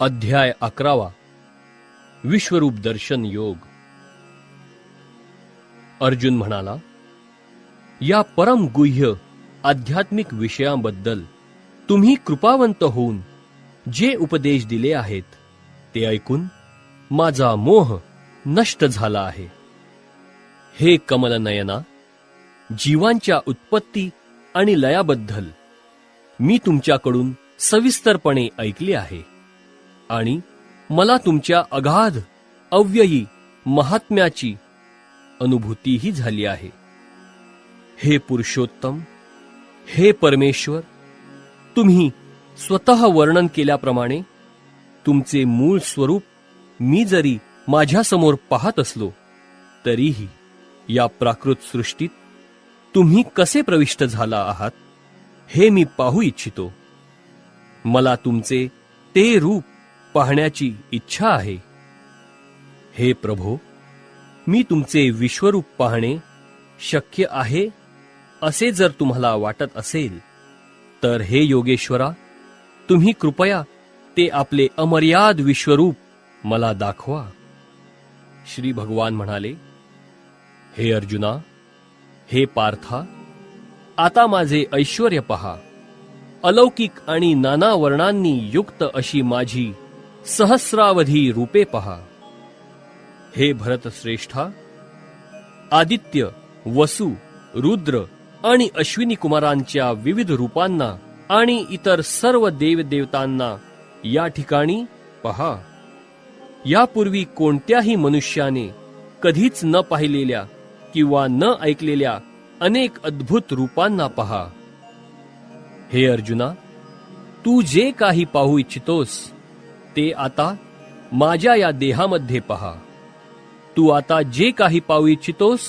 अध्याय अकरावा. विश्वरूप दर्शन योग. अर्जुन म्हणाला या परम गुह्य आध्यात्मिक विषयांबद्दल तुम्ही कृपावंत होऊन जे उपदेश दिले आहेत ते ऐकून माझा मोह नष्ट झाला आहे. हे कमलनयना जीवांच्या उत्पत्ती आणि लयाबद्दल मी तुमच्याकडून सविस्तरपणे ऐकले आहे. आणि मला तुमच्या अगाध अव्ययी महात्म्याची अनुभूतीही झाली आहे. हे पुरुषोत्तम हे परमेश्वर तुम्ही स्वतः वर्णन केल्याप्रमाणे तुमचे मूळ स्वरूप मी जरी माझ्यासमोर पाहत असलो तरीही या प्राकृत सृष्टीत तुम्ही कसे प्रविष्ट झाला आहात हे मी पाहू इच्छितो. मला तुमचे ते रूप पाहण्याची इच्छा आहे. हे प्रभो मी तुमचे विश्वरूप पाहणे शक्य आहे असे जर तुम्हाला वाटत असेल तर हे योगेश्वरा तुम्ही कृपया ते आपले अमर्याद विश्वरूप मला दाखवा. श्री भगवान म्हणाले हे अर्जुना हे पार्था आता माझे ऐश्वर पहा. अलौकिक आणि नाना वर्णांनी युक्त अशी माझी सहस्रावधी रूपे पहा. हे भरतश्रेष्ठा आदित्य वसु रुद्र आणि अश्विनी कुमारांच्या विविध रूपांना आणि इतर सर्व देवदेवतांना या ठिकाणी पहा. यापूर्वी कोणत्याही मनुष्याने कधीच न पाहिलेल्या किंवा न ऐकलेल्या अनेक अद्भुत रूपांना पहा. हे अर्जुना तू जे काही पाहू इच्छितोस ते आता माझ्या या देहामध्ये पहा. तू आता जे काही पाहू इच्छितोस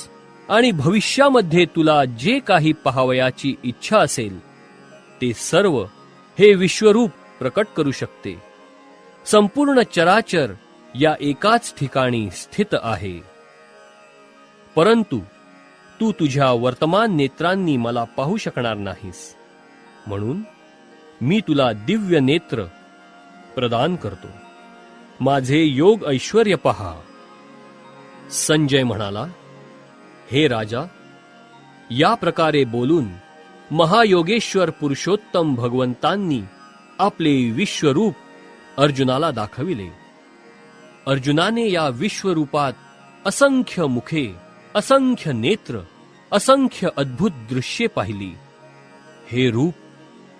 आणि भविष्यामध्ये तुला जे काही पाहावयाची इच्छा असेल ते सर्व हे विश्वरूप प्रकट करू शकते. संपूर्ण चराचर या एकाच ठिकाणी स्थित आहे. परंतु तू तुझ्या वर्तमान नेत्रांनी मला पाहू शकणार नाहीस. म्हणून मी तुला दिव्य नेत्र प्रदान करतो. माझे योग ऐश्वर पहा. संजय म्हणाला हे राजा या प्रकारे बोलून महायोगेश्वर पुरुषोत्तम भगवंतांनी आपले विश्वरूप अर्जुनाला दाखविले. अर्जुनाने या विश्वरूपात असंख्य मुखे असंख्य नेत्र असंख्य अद्भुत दृश्ये पाहिली. हे रूप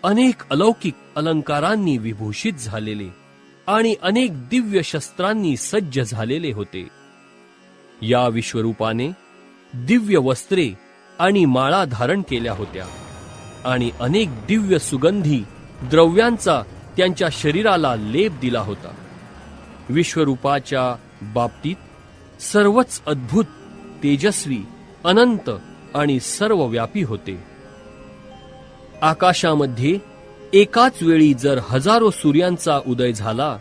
अनेक अलौकिक अलंकारांनी विभूषित झालेले आणि अनेक दिव्य शस्त्रांनी सज्ज झालेले होते. या विश्वरूपाने दिव्य वस्त्रे आणि माळा धारण केल्या होत्या आणि अनेक दिव्य सुगंधी द्रव्यांचा त्यांच्या शरीराला लेप दिला होता. विश्वरूपाच्या बाबतीत सर्वच अद्भुत तेजस्वी अनंत आणि सर्वव्यापी होते. आकाशामध्ये एकाच वेळी जर हजारो सूर्यांचा उदय झाला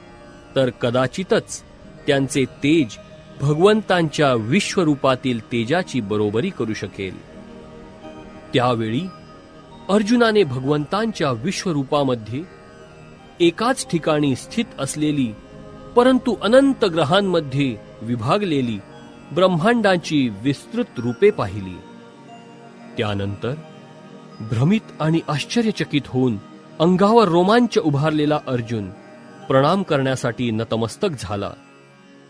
तर कदाचितच त्यांचे तेज भगवंतांच्या विश्वरूपातील तेजाची बरोबरी करू शकेल. त्यावेळी अर्जुनाने भगवंतांच्या विश्वरूपामध्ये एकाच ठिकाणी स्थित असलेली परंतु अनंत ग्रहांमध्ये विभागलेली ब्रह्मांडाची विस्तृत रूपे पाहिली. त्यानंतर भ्रमित आणि आश्चर्यचकित होऊन अंगावर रोमांच उभारलेला अर्जुन प्रणाम करण्यासाठी नतमस्तक झाला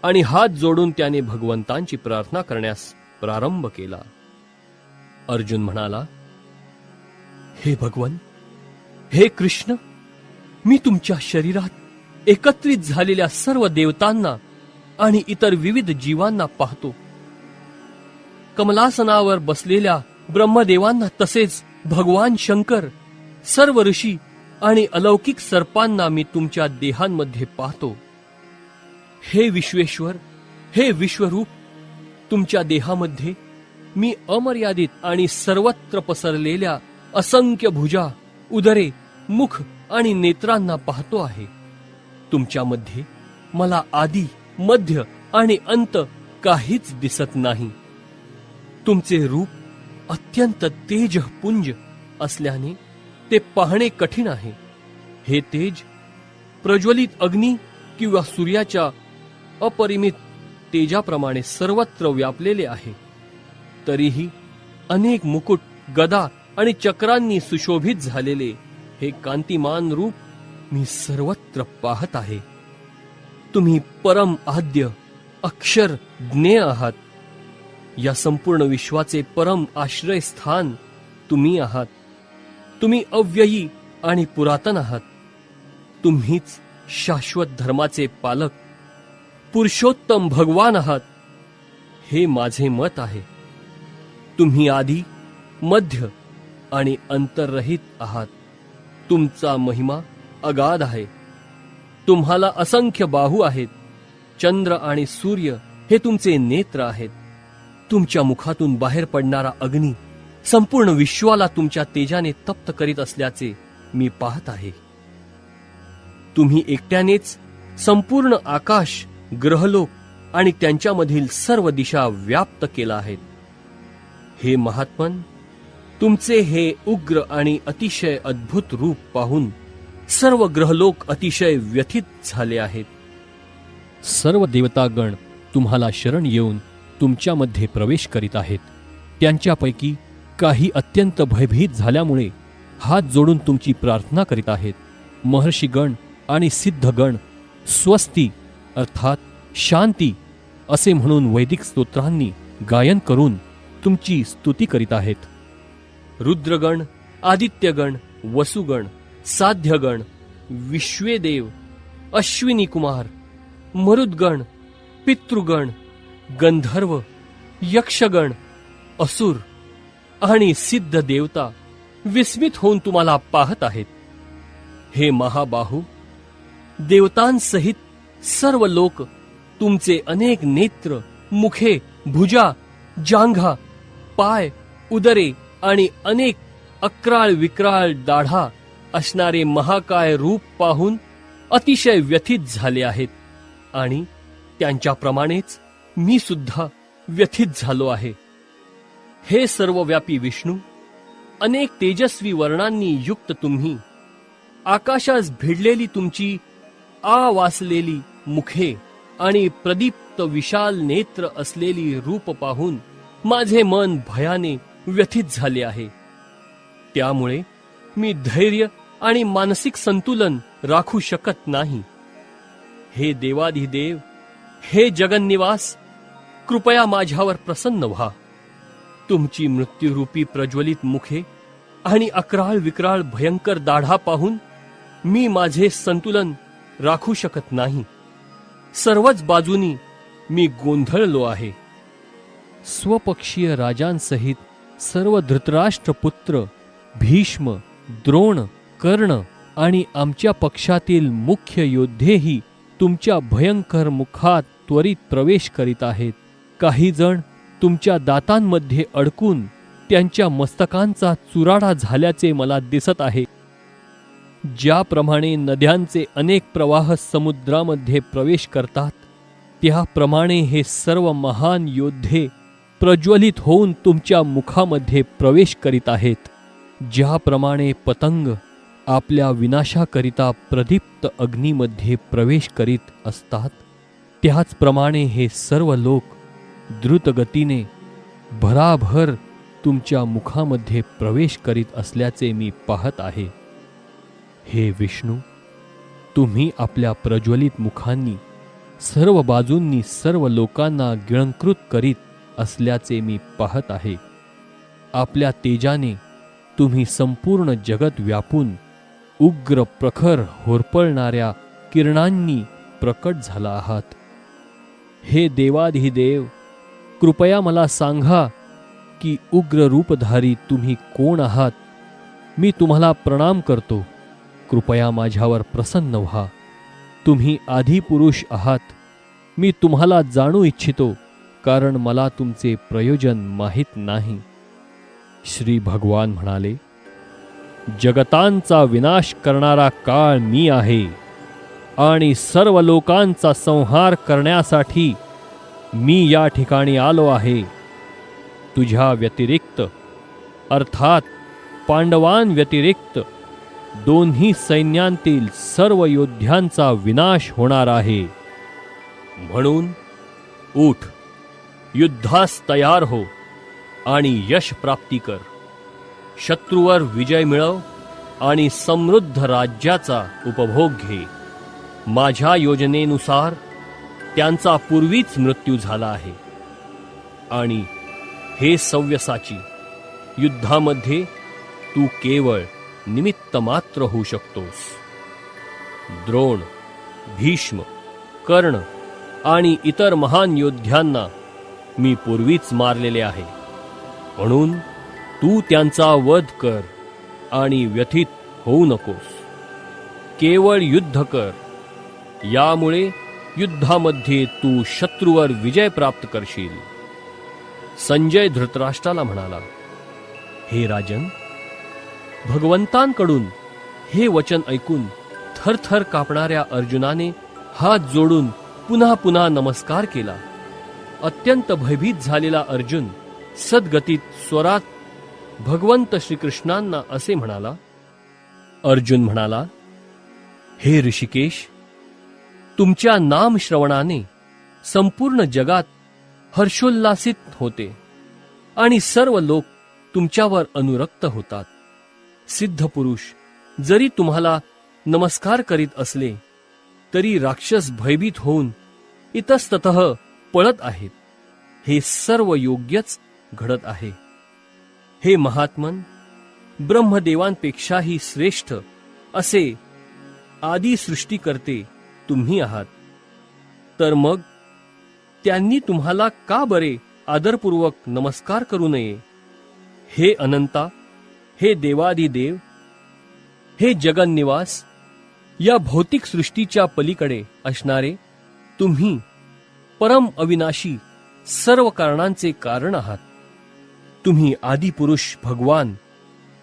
आणि हात जोडून त्याने भगवंतांची प्रार्थना करण्यास प्रारंभ केला. अर्जुन म्हणाला हे भगवन हे कृष्ण मी तुमच्या शरीरात एकत्रित झालेल्या सर्व देवतांना आणि इतर विविध जीवांना पाहतो. कमलासनावर बसलेल्या ब्रह्मदेवांना तसेच भगवान शंकर सर्व ऋषी आणि अलौकिक सर्पांना मी तुमच्या देहांमध्ये पाहतो. हे विश्वेश्वर हे विश्वरूप तुमच्या देहामध्ये मी अमर्यादित आणि सर्वत्र पसरलेल्या असंख्य भुजा उदरे मुख आणि नेत्रांना पाहतो आहे. तुमच्यामध्ये मला आदी मध्य आणि अंत काहीच दिसत नाही. तुमचे रूप अत्यंत तेजपुंज असल्याने ते पाहणे कठीण आहे. हे तेज प्रज्वलित अग्नी किंवा सूर्याच्या अपरिमित तेजाप्रमाणे सर्वत्र व्यापलेले आहे. तरीही अनेक मुकुट गदा आणि चक्रांनी सुशोभित झालेले हे कांतिमान रूप मी सर्वत्र पाहत आहे. तुम्ही परम आद्य अक्षर ज्ञेय आहात. या संपूर्ण विश्वाचे परम आश्रयस्थान तुम्ही आहात. तुम्ही अव्ययी आणि पुरातन आहात. तुम्हीच शाश्वत धर्माचे पालक पुरुषोत्तम भगवान आहात हे माझे मत आहे. तुम्ही आधी मध्य आणि अंतररहित आहात. तुमचा महिमा अगाध आहे. तुम्हाला असंख्य बाहू आहेत. चंद्र आणि सूर्य हे तुमचे नेत्र आहेत. तुमच्या मुखातून बाहेर पडणारा अग्नी संपूर्ण विश्वाला तुमच्या तेजाने तप्त करीत असल्याचे मी पाहत आहे. तुम्ही एकट्यानेच संपूर्ण आकाश ग्रहलोक आणि त्यांच्यामधील सर्व दिशा व्याप्त केला आहेत हे महात्मन तुमचे हे उग्र आणि अतिशय अद्भुत रूप पाहून सर्व ग्रहलोक अतिशय व्यथित झाले आहेत. सर्व देवतागण तुम्हाला शरण येऊन तुमच्यामध्ये प्रवेश करीत आहेत. त्यांच्यापैकी काही अत्यंत भयभीत झाल्यामुळे हात जोडून तुमची प्रार्थना करीत आहेत. महर्षीगण आणि सिद्धगण स्वस्ती अर्थात शांती असे म्हणून वैदिक स्तोत्रांनी गायन करून तुमची स्तुती करीत आहेत. रुद्रगण आदित्यगण वसुगण साध्यगण विश्वेदेव अश्विनी कुमार मरुद्गण पितृगण गंधर्व यक्षगण असुर आणि सिद्ध देवता विस्मित होऊन तुम्हाला पाहत आहेत. हे महाबाहू देवतांसहित सर्व लोक तुमचे अनेक नेत्र मुखे भुजा जांघा पाय उदरे आणि अनेक अक्राळ विक्राळ दाढा असणारे महाकाय रूप पाहून अतिशय व्यथित झाले आहेत आणि त्यांच्याप्रमाणेच मी सुद्धा व्यथित झालो आहे. हे सर्वव्यापी विष्णू अनेक तेजस्वी वर्णांनी युक्त तुम्ही आकाशास भिडलेली तुमची आ वासलेली मुखे आणि प्रदीप्त विशाल नेत्र असलेली रूप पाहून माझे मन भयाने व्यथित झाले आहे. त्यामुळे मी धैर्य आणि मानसिक संतुलन राखू शकत नाही. हे देवाधिदेव हे जगन्निवास कृपया माझ्यावर प्रसन्न व्हा. तुमची मृत्यूरूपी प्रज्वलित मुखे आणि अकराळ विक्राळ भयंकर दाढा पाहून मी माझे संतुलन राखू शकत नाही. सर्वच बाजूनी मी गोंधळलो आहे. स्वपक्षीय राजांसहित सर्व धृतराष्ट्र पुत्र भीष्म द्रोण कर्ण आणि आमच्या पक्षातील मुख्य योद्धेही तुमच्या भयंकर मुखात त्वरित प्रवेश करीत आहेत. काही जण तुमच्या दातांमध्ये अडकून त्यांच्या मस्तकांचा चुराडा झाल्याचे मला दिसत आहे. ज्याप्रमाणे नद्यांचे अनेक प्रवाह समुद्रामध्ये प्रवेश करतात त्याप्रमाणे हे सर्व महान योद्धे प्रज्वलित होऊन तुमच्या मुखामध्ये प्रवेश करीत आहेत ज्याप्रमाणे पतंग आपल्या विनाशाकरिता प्रदीप्त अग्नीमध्ये प्रवेश करीत असतात. त्याचप्रमाणे हे सर्व लोक द्रुतगतीने भराभर तुमच्या मुखामध्ये प्रवेश करीत असल्याचे मी पाहत आहे. हे विष्णू तुम्ही आपल्या प्रज्वलित मुखांनी सर्व बाजूंनी सर्व लोकांना गिळंकृत करीत असल्याचे मी पाहत आहे. आपल्या तेजाने तुम्ही संपूर्ण जगत व्यापून उग्र प्रखर होरपळणाऱ्या किरणांनी प्रकट झाला आहात. हे देवाधिदेव कृपया मला सांगा की उग्र रूपधारी तुम्ही कोण आहात? मी तुम्हाला प्रणाम करतो. कृपया माझ्यावर प्रसन्न व्हा. तुम्ही आदिपुरुष आहात. मी तुम्हाला जाणू इच्छितो कारण मला तुमचे प्रयोजन माहीत नाही. श्री भगवान म्हणाले जगतांचा विनाश करणारा काळ मी आहे. आणि सर्व लोकांचा संहार करण्यासाठी मी या ठिकाणी आलो आहे. तुझ्या व्यतिरिक्त अर्थात पांडवां व्यतिरिक्त दोन्ही सैन्यांतील सर्व योद्ध्यांचा विनाश होणार आहे. म्हणून उठ युद्धास तयार हो आणि यश प्राप्ती कर. शत्रूवर विजय मिळव आणि समृद्ध राज्याचा उपभोग घे. माझ्या योजनेनुसार त्यांचा पूर्वीच मृत्यू झाला आहे. आणि हे सव्यसाची युद्धामध्ये तू केवळ निमित्त मात्र होऊ शकतोस. द्रोण भीष्म कर्ण आणि इतर महान योद्ध्यांना मी पूर्वीच मारलेले आहे. म्हणून तू त्यांचा वध कर आणि व्यथित होऊ नकोस. केवळ युद्ध कर. यामुळे युद्धामध्ये तू शत्रूवर विजय प्राप्त करशील. संजय धृतराष्ट्राला म्हणाला हे राजन भगवंतांकडून हे वचन ऐकून थरथर कापणाऱ्या अर्जुनाने हात जोडून पुन्हा पुन्हा नमस्कार केला. अत्यंत भयभीत झालेला अर्जुन सद्गतीत स्वरात भगवंत श्रीकृष्णांना असे म्हणाला अर्जुन म्हणाला हे ऋषिकेश तुमच्या नाम श्रवणाने संपूर्ण जगात हर्षोल्लासित होते आणि सर्व लोक तुमच्यावर अनुरक्त होतात. सिद्ध पुरुष जरी तुम्हाला नमस्कार करीत असले तरी राक्षस भयभीत होऊन इतस्तत पळत आहेत. हे सर्व योग्यच घडत आहे. हे महात्मन ब्रह्मदेवांपेक्षाही श्रेष्ठ असे आदी सृष्टी करते तुम्ही आहात. तर मग त्यांनी तुम्हाला का बरे आदरपूर्वक नमस्कार करू नये? हे अनंता हे देवादिदेव हे जगन्निवास या भौतिक सृष्टीच्या पलीकडे असणारे तुम्ही परम अविनाशी सर्व कारणांचे कारण आहात. तुम्ही आदिपुरुष भगवान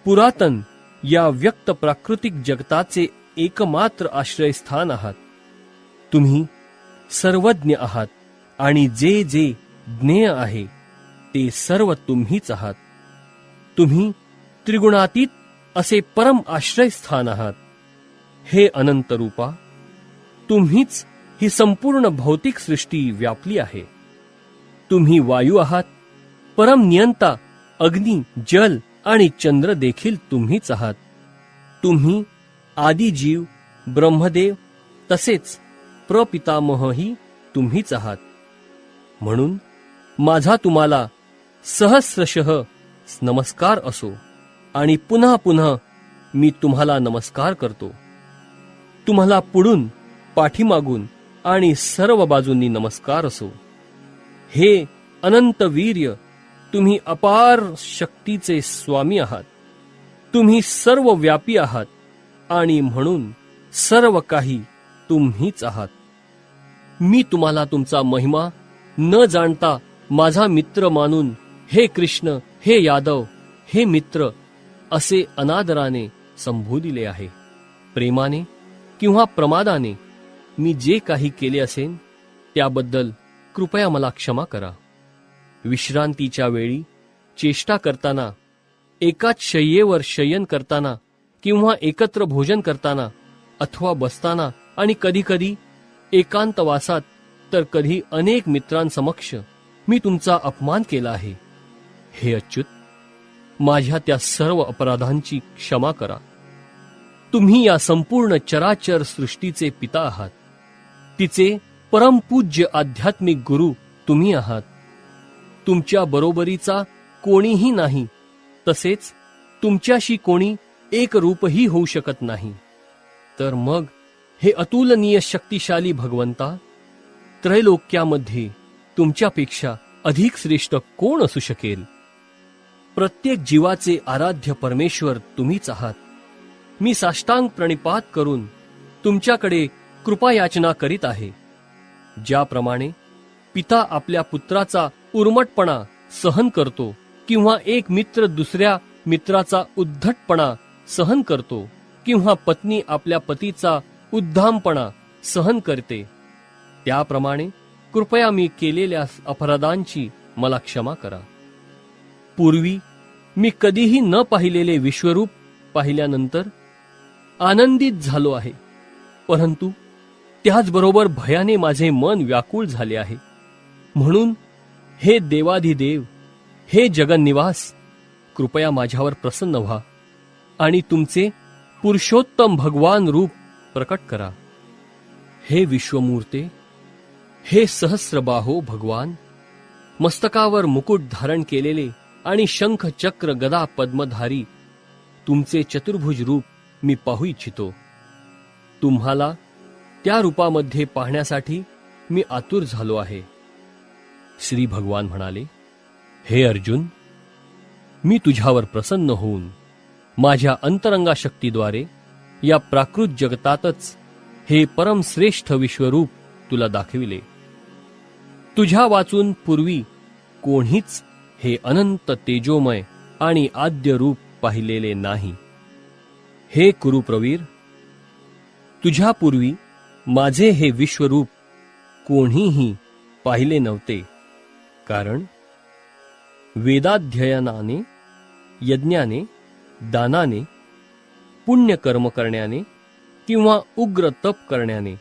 पुरातन या व्यक्त प्राकृतिक जगताचे एकमात्र आश्रयस्थान आहात. तुम्ही सर्वज्ञ आहात आणि जे जे ज्ञेय आहे ते सर्व तुम्हीच आहात. तुम्ही त्रिगुणातीत असे परम आश्रयस्थान आहात. हे अनंत रूपा तुम्हीच ही संपूर्ण भौतिक सृष्टी व्यापली आहे. तुम्ही वायू आहात परम नियंता अग्नी जल आणि चंद्र देखील तुम्हीच आहात. तुम्ही आदिजीव ब्रह्मदेव तसेच प्रपितामहही तुम्हीच आहात. म्हणून माझा तुम्हाला सहस्रशः नमस्कार असो आणि पुन्हा पुन्हा मी तुम्हाला नमस्कार करतो. तुम्हाला पुढून पाठीमागून आणि सर्व बाजूंनी नमस्कार असो. हे अनंत वीर्य तुम्ही अपार शक्तीचे स्वामी आहात. तुम्ही सर्व व्यापी आहात आणि म्हणून सर्व काही तुम्हीच आहात. मी तुम्हाला तुमचा महिमा न जाणता माझा मित्र मानून हे कृष्ण हे यादव हे मित्र असे अनादराने संबोधिले आहे. प्रेमाने किंवा प्रमादाने मी जे काही केले असेन त्याबद्दल कृपया मला क्षमा करा. विश्रांतीच्या वेळी चेष्टा करताना एकाच शय्येवर शयन करताना किंवा एकत्र भोजन करताना अथवा बसताना आणि कधीकधी एकांतवासात तर कधी अनेक मित्रांसमक्ष मी तुमचा अपमान केला आहे. हे अच्युत माझ्या त्या सर्व अपराधांची क्षमा करा. तुम्ही या संपूर्ण चराचर सृष्टीचे पिता आहात. तिचे परमपूज्य आध्यात्मिक गुरु तुम्ही आहात. तुमच्या बरोबरीचा कोणीही नाही तसेच तुमच्याशी कोणी एक रूपही होऊ शकत नाही. तर मग हे अतुलनीय शक्तिशाली भगवंता त्रैलोक्यामध्ये तुमच्यापेक्षा अधिक श्रेष्ठ कोण असू शकेल? प्रत्येक जीवाचे आराध्य परमेश्वर तुम्हीच आहात. मी साष्टांग प्रणिपात करून तुमच्याकडे कृपायाचना करीत आहे. ज्याप्रमाणे पिता आपल्या पुत्राचा उर्मटपणा सहन करतो किंवा एक मित्र दुसऱ्या मित्राचा उद्धटपणा सहन करतो किंवा पत्नी आपल्या पतीचा उद्धामपणा सहन करते. त्याप्रमाणे कृपया मी केलेल्या अपराधांची मला क्षमा करा. पूर्वी मी कधीही न पाहिलेले विश्वरूप पाहिल्यानंतर आनंदित झालो आहे परंतु त्याचबरोबर भयाने माझे मन व्याकुळ झाले आहे. म्हणून हे देवाधिदेव हे जगन्निवास कृपया माझ्यावर प्रसन्न व्हा आणि तुमचे पुरुषोत्तम भगवान रूप प्रकट करा. हे विश्वमूर्ते हे सहस्रबाहो भगवान मस्तकावर मुकुट धारण केलेले आणि शंख चक्र गदा पद्मधारी तुमचे चतुर्भुज रूप मी पाहू इच्छितो. तुम्हाला त्या रूपामध्ये पाहण्यासाठी मी आतुर झालो आहे. श्री भगवान म्हणाले हे अर्जुन मी तुझ्यावर प्रसन्न होऊन माझ्या अंतरंगा शक्तीद्वारे या प्राकृत जगतातच हे परमश्रेष्ठ विश्वरूप तुला दाखविले. तुझ्या वाचून पूर्वी कोणीच हे अनंत तेजोमय आणि आद्य रूप पाहिलेले नाही. हे कुरुप्रवीर तुझ्यापूर्वी माझे हे विश्वरूप कोणीही पाहिले नव्हते. कारण वेदाध्ययनाने यज्ञाने दानाने पुण्यकर्म करण्याने किंवा उग्र तप करण्याने.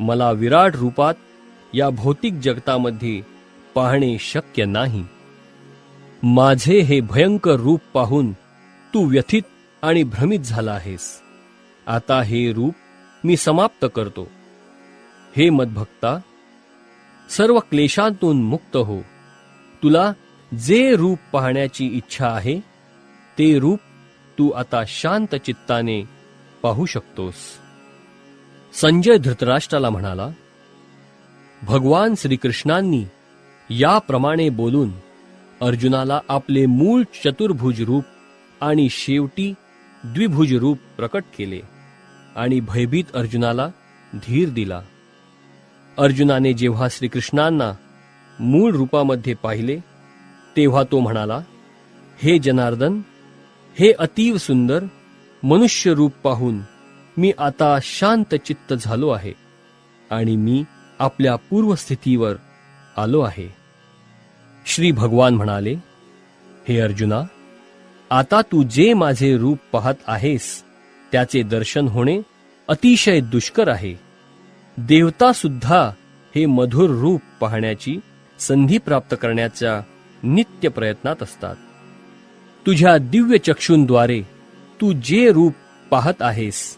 मला विराट रूपात या भौतिक जगतामध्ये पाहणे शक्य नाही. माझे हे भयंकर रूप पाहून तू व्यथित आणि भ्रमित झाला आहेस. आता हे रूप मी समाप्त करतो. हे मदभक्ता सर्व क्लेशांतून मुक्त हो. तुला जे रूप पाहण्याची इच्छा आहे ते रूप तू आता शांत चित्ताने पाहू शकतोस. संजय धृतराष्ट्राला म्हणाला भगवान श्रीकृष्णांनी याप्रमाणे बोलून अर्जुनाला आपले मूळ चतुर्भुज रूप आणि शेवटी द्विभुज रूप प्रकट केले आणि भयभीत अर्जुनाला धीर दिला. अर्जुनाने जेव्हा श्रीकृष्णांना मूळ रूपामध्ये पाहिले तेव्हा तो म्हणाला हे जनार्दन हे अतीव सुंदर मनुष्य रूप पाहून मी आता शांत चित्त झालो आहे आणि मी आपल्या पूर्वस्थितीवर आलो आहे. श्री भगवान म्हणाले हे अर्जुना आता तू जे माझे रूप पाहत आहेस त्याचे दर्शन होणे अतिशय दुष्कर आहे. देवता सुद्धा हे मधुर रूप पाहण्याची संधी प्राप्त करण्याच्या नित्य प्रयत्नात असतात. तुझ्या दिव्य चक्षूंद्वारे तू जे रूप पाहत आहेस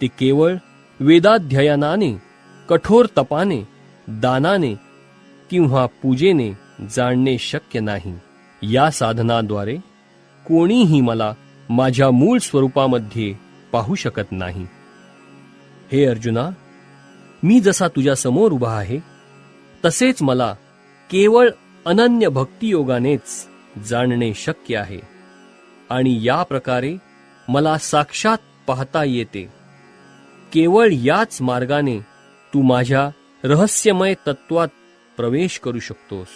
ते केवळ वेदाध्ययनाने कठोर तपाने दानाने किंवा पूजेने जाणणे शक्य नाही. या साधनाद्वारे कोणीही मला माझ्या मूळ स्वरूपामध्ये पाहू शकत नाही. हे अर्जुना मी जसा तुझ्या समोर उभा आहे तसेच मला केवळ अनन्य भक्तियोगानेच जाणणे शक्य आहे. आणि या प्रकारे मला साक्षात पाहता येते. केवळ याच मार्गाने तू माझ्या रहस्यमय तत्वात प्रवेश करू शकतोस.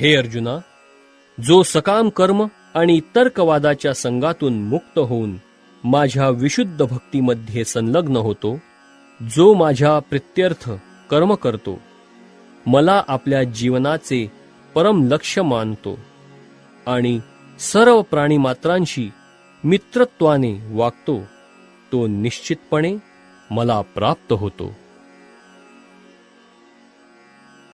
हे अर्जुना जो सकाम कर्म आणि तर्कवादाच्या संघातून मुक्त होऊन माझ्या विशुद्ध भक्तीमध्ये संलग्न होतो जो माझ्या प्रित्यर्थ कर्म करतो मला आपल्या जीवनाचे परम लक्ष्य मानतो आणि सर्व प्राणीमात्रांशी मित्रत्वाने वागतो तो निश्चितपणे मला प्राप्त होतो.